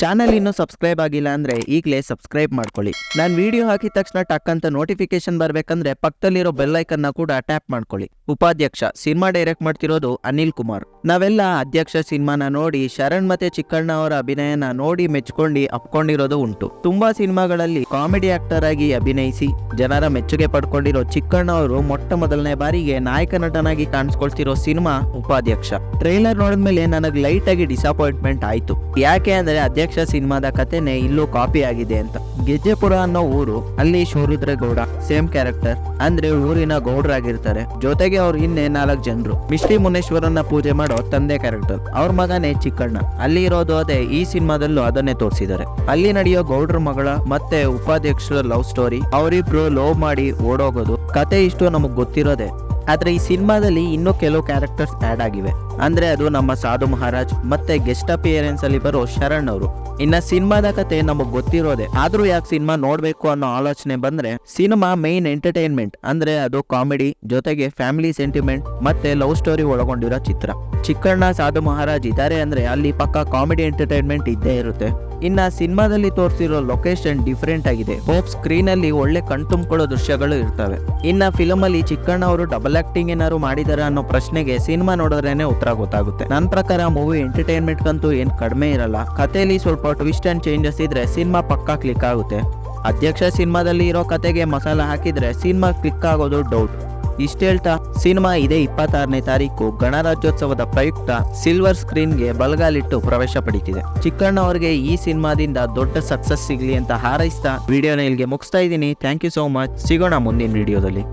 Channel ಇನ್ನೂ subscribe ಆಗಿಲ್ಲ ಅಂದ್ರೆ ಈಗಲೇ ಸಬ್ಸ್ಕ್ರೈಬ್ ಮಾಡ್ಕೊಳ್ಳಿ. ನಾನು ವಿಡಿಯೋ ಹಾಕಿದ ತಕ್ಷಣ ಟಕ್ ಅಂತ ನೋಟಿಫಿಕೇಶನ್ ಬರ್ಬೇಕಂದ್ರೆ ಪಕ್ಕದಲ್ಲಿರೋ ಬೆಲ್ ಐಕನ್ನ ಕೂಡ ಟ್ಯಾಪ್ ಮಾಡ್ಕೊಳ್ಳಿ. ಉಪಾಧ್ಯಕ್ಷ, ಸಿನಿಮಾ ಡೈರೆಕ್ಟ್ ಮಾಡ್ತಿರೋದು ಅನಿಲ್ ಕುಮಾರ್. ನಾವೆಲ್ಲ ಅಧ್ಯಕ್ಷ ಸಿನಿಮಾನ ನೋಡಿ, ಶರಣ್ ಮತ್ತೆ ಚಿಕ್ಕಣ್ಣ ಅವರ ಅಭಿನಯನ ನೋಡಿ ಮೆಚ್ಕೊಂಡು ಅಪ್ಕೊಂಡಿರೋದು ಉಂಟು. ತುಂಬಾ ಸಿನಿಮಾಗಳಲ್ಲಿ ಕಾಮಿಡಿ ಆಕ್ಟರ್ ಆಗಿ ಅಭಿನಯಿಸಿ, ಜನರ ಮೆಚ್ಚುಗೆ ಪಡ್ಕೊಂಡಿರೋ ಚಿಕ್ಕಣ್ಣ ಅವರು ಮೊಟ್ಟ ಮೊದಲನೇ ಬಾರಿಗೆ ನಾಯಕ ನಟನಾಗಿ ಕಾಣಿಸ್ಕೊಳ್ತಿರೋ ಸಿನಿಮಾ ಉಪಾಧ್ಯಕ್ಷ. ಟ್ರೈಲರ್ ನೋಡಿದ್ಮೇಲೆ ನನಗೆ ಲೈಟ್ ಆಗಿ ಡಿಸಪಾಯಿಂಟ್ಮೆಂಟ್ ಆಯ್ತು. ಯಾಕೆ ಅಂದ್ರೆ ಅಧ್ಯಕ್ಷ ಸಿನಿಮಾದ ಕಥೆನೇ ಇಲ್ಲೂ ಕಾಪಿ ಆಗಿದೆ ಅಂತ. ಗೆಜ್ಜೆಪುರ ಅನ್ನೋ ಊರು ಅಲ್ಲಿ ಶೋರುದ್ರೇಗೌಡ, ಸೇಮ್ ಕ್ಯಾರೆಕ್ಟರ್, ಅಂದ್ರೆ ಊರಿನ ಗೌಡ್ರಾಗಿರ್ತಾರೆ. ಜೊತೆಗೆ ಅವ್ರ ಹಿಂದೆ ನಾಲ್ಕು ಜನರು. ಮಿಷ್ಟಿ ಮುನೇಶ್ವರನ್ನ ಪೂಜೆ ಮಾಡೋ ತಂದೆ ಕ್ಯಾರೆಕ್ಟರ್, ಅವ್ರ ಮಗನೇ ಚಿಕ್ಕಣ್ಣ. ಅಲ್ಲಿ ಇರೋದು ಅದೇ, ಈ ಸಿನಿಮಾದಲ್ಲೂ ಅದನ್ನೇ ತೋರಿಸಿದ್ದಾರೆ. ಅಲ್ಲಿ ನಡೆಯೋ ಗೌಡ್ರ ಮಗಳ ಮತ್ತೆ ಉಪಾಧ್ಯಕ್ಷರ ಲವ್ ಸ್ಟೋರಿ, ಅವರಿಬ್ರು ಲವ್ ಮಾಡಿ ಓಡೋಗೋದು, ಕತೆ ಇಷ್ಟು ನಮಗ್ ಗೊತ್ತಿರೋದೆ. ಆದ್ರೆ ಈ ಸಿನಿಮಾದಲ್ಲಿ ಇನ್ನೂ ಕೆಲವು ಕ್ಯಾರೆಕ್ಟರ್ಸ್ ಆಡ್ ಆಗಿವೆ. ಅಂದ್ರೆ ಅದು ನಮ್ಮ ಸಾಧು ಮಹಾರಾಜ್ ಮತ್ತೆ ಗೆಸ್ಟ್ ಅಪಿಯರೆನ್ಸ್ ಅಲ್ಲಿ ಬರೋ ಶರಣ್ ಅವರು. ಇನ್ನ ಸಿನಿಮಾದ ಕತೆ ನಮಗೆ ಗೊತ್ತಿರೋದೆ. ಆದ್ರೂ ಯಾಕೆ ಸಿನಿಮಾ ನೋಡಬೇಕು ಅನ್ನೋ ಆಲೋಚನೆ ಬಂದ್ರೆ ಸಿನಿಮಾ ಮೈನ್ ಎಂಟರ್ಟೈನ್ಮೆಂಟ್ ಅಂದ್ರೆ ಅದು ಕಾಮಿಡಿ ಜೊತೆಗೆ ಫ್ಯಾಮಿಲಿ ಸೆಂಟಿಮೆಂಟ್ ಮತ್ತೆ ಲವ್ ಸ್ಟೋರಿ ಒಳಗೊಂಡಿರೋ ಚಿತ್ರ. ಚಿಕ್ಕಣ್ಣ ಸಾಧು ಮಹಾರಾಜ್ ಇದ್ದಾರೆ ಅಂದ್ರೆ ಅಲ್ಲಿ ಪಕ್ಕ ಕಾಮಿಡಿ ಎಂಟರ್ಟೈನ್ಮೆಂಟ್ ಇದ್ದೇ ಇರುತ್ತೆ. ಇನ್ನ ಸಿನಿಮಾದಲ್ಲಿ ತೋರಿಸಿರೋ ಲೊಕೇಶನ್ ಡಿಫ್ರೆಂಟ್ ಆಗಿದೆ. ಹೋಪ್ ಸ್ಕ್ರೀನ್ ಅಲ್ಲಿ ಒಳ್ಳೆ ಕಣ್ತುಂಬಿಕೊಳ್ಳೋ ದೃಶ್ಯಗಳು ಇರ್ತವೆ. ಇನ್ನ ಫಿಲಮ್ ಅಲ್ಲಿ ಚಿಕ್ಕಣ್ಣ ಅವರು ಡಬಲ್ ಆಕ್ಟಿಂಗ್ ಏನಾರು ಮಾಡಿದಾರ ಅನ್ನೋ ಪ್ರಶ್ನೆಗೆ ಸಿನಿಮಾ ನೋಡಿದ್ರೇನೆ ಉತ್ತರ ಗೊತ್ತಾಗುತ್ತೆ. ನನ್ನ ಪ್ರಕಾರ ಮೂವಿ ಎಂಟರ್ಟೈನ್ಮೆಂಟ್ ಅಂತೂ ಏನ್ ಕಡಿಮೆ ಇರಲ್ಲ. ಕಥೆಯಲ್ಲಿ ಸ್ವಲ್ಪ ಟ್ವಿಸ್ಟ್ ಅಂಡ್ ಚೇಂಜಸ್ ಇದ್ರೆ ಸಿನಿಮಾ ಪಕ್ಕಾ ಕ್ಲಿಕ್ ಆಗುತ್ತೆ. ಅಧ್ಯಕ್ಷ ಸಿನಿಮಾದಲ್ಲಿ ಇರೋ ಕತೆಗೆ ಮಸಾಲ ಹಾಕಿದ್ರೆ ಸಿನಿಮಾ ಕ್ಲಿಕ್ ಆಗೋದು ಡೌಟ್ ಇಷ್ಟ ಹೇಳ್ತಾ, ಸಿನಿಮಾ ಇದೇ ಇಪ್ಪತ್ತಾರನೇ ತಾರೀಕು ಗಣರಾಜ್ಯೋತ್ಸವದ ಪ್ರಯುಕ್ತ ಸಿಲ್ವರ್ ಸ್ಕ್ರೀನ್ಗೆ ಬಲಗಾಲಿಟ್ಟು ಪ್ರವೇಶ ಪಡೀತಿದೆ. ಚಿಕ್ಕಣ್ಣ ಅವರಿಗೆ ಈ ಸಿನಿಮಾದಿಂದ ದೊಡ್ಡ ಸಕ್ಸಸ್ ಸಿಗ್ಲಿ ಅಂತ ಹಾರೈಸ್ತಾ ವಿಡಿಯೋನ ಇಲ್ಲಿಗೆ ಮುಗಿಸ್ತಾ ಇದ್ದೀನಿ. Thank you so much. ಸಿಗೋಣ ಮುಂದಿನ ವಿಡಿಯೋದಲ್ಲಿ.